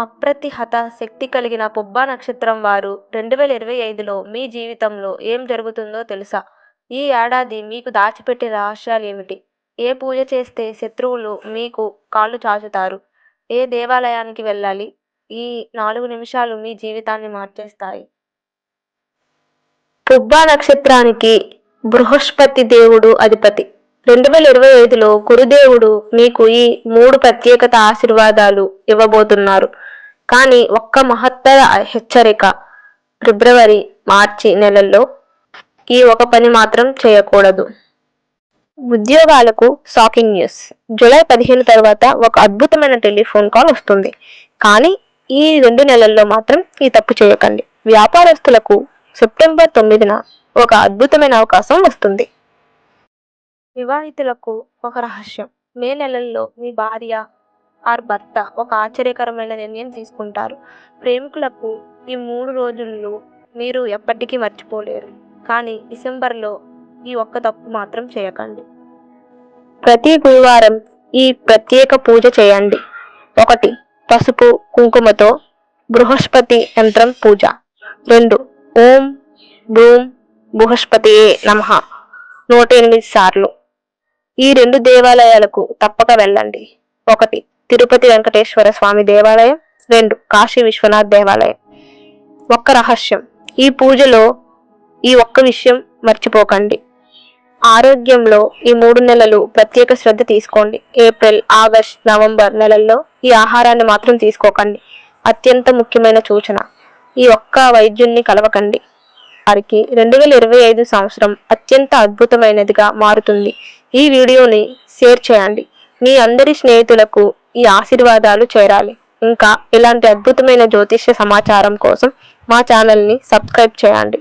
అప్రతిహత శక్తి కలిగిన పుబ్బా నక్షత్రం వారు రెండు వేల ఇరవై ఐదులో మీ జీవితంలో ఏం జరుగుతుందో తెలుసా? ఈ ఏడాది మీకు దాచిపెట్టిన రహస్యాలు ఏమిటి ఏ పూజ చేస్తే శత్రువులు మీకు కాళ్ళు చాచుతారు? ఏ దేవాలయానికి వెళ్ళాలి? ఈ నాలుగు నిమిషాలు మీ జీవితాన్ని మార్చేస్తాయి. పుబ్బా నక్షత్రానికి బృహస్పతి దేవుడు అధిపతి. రెండు వేల ఇరవై ఐదులో గురుదేవుడు మీకు ఈ మూడు ప్రత్యేకత ఆశీర్వాదాలు ఇవ్వబోతున్నారు. కానీ ఒక్క మహత్తర హెచ్చరిక ఫిబ్రవరి మార్చి నెలల్లో ఈ ఒక పని మాత్రం చేయకూడదు. ఉద్యోగాలకు షాకింగ్ న్యూస్. జూలై పదిహేను తర్వాత ఒక అద్భుతమైన టెలిఫోన్ కాల్ వస్తుంది. కానీ ఈ రెండు నెలల్లో మాత్రం ఈ తప్పు చేయకండి. వ్యాపారస్తులకు సెప్టెంబర్ తొమ్మిదిన ఒక అద్భుతమైన అవకాశం వస్తుంది. వివాహితులకు ఒక రహస్యం. మే నెలల్లో మీ భార్య ఆర్ భర్త ఒక ఆశ్చర్యకరమైన నిర్ణయం తీసుకుంటారు. ప్రేమికులకు ఈ మూడు రోజుల్లో మీరు ఎప్పటికీ మర్చిపోలేరు. కానీ డిసెంబర్లో ఈ ఒక్క తప్పు మాత్రం చేయకండి. ప్రతి గురువారం ఈ ప్రత్యేక పూజ చేయండి. ఒకటి పసుపు కుంకుమతో బృహస్పతి యంత్రం పూజ. రెండు ఓం భూం బృహస్పతియే నమః. నూట ఎనిమిది సార్లు. ఈ రెండు దేవాలయాలకు తప్పక వెళ్ళండి. ఒకటి తిరుపతి వెంకటేశ్వర స్వామి దేవాలయం రెండు కాశీ విశ్వనాథ్ దేవాలయం. ఒక్క రహస్యం ఈ పూజలో ఈ ఒక్క విషయం మర్చిపోకండి. ఆరోగ్యంలో ఈ మూడు నెలలు ప్రత్యేక శ్రద్ధ తీసుకోండి. ఏప్రిల్ ఆగస్ట్ నవంబర్ నెలల్లో ఈ ఆహారాన్ని మాత్రం తీసుకోకండి. అత్యంత ముఖ్యమైన సూచన ఈ ఒక్క వైద్యున్ని కలవకండి. వారికి రెండు వేల ఇరవై ఐదు సంవత్సరం అత్యంత అద్భుతమైనదిగా మారుతుంది. ఈ వీడియోని షేర్ చేయండి. మీ అందరి స్నేహితులకు ఈ ఆశీర్వాదాలు చేరాలి. ఇంకా ఇలాంటి అద్భుతమైన జ్యోతిష్య సమాచారం కోసం మా ఛానల్ని సబ్స్క్రైబ్ చేయండి.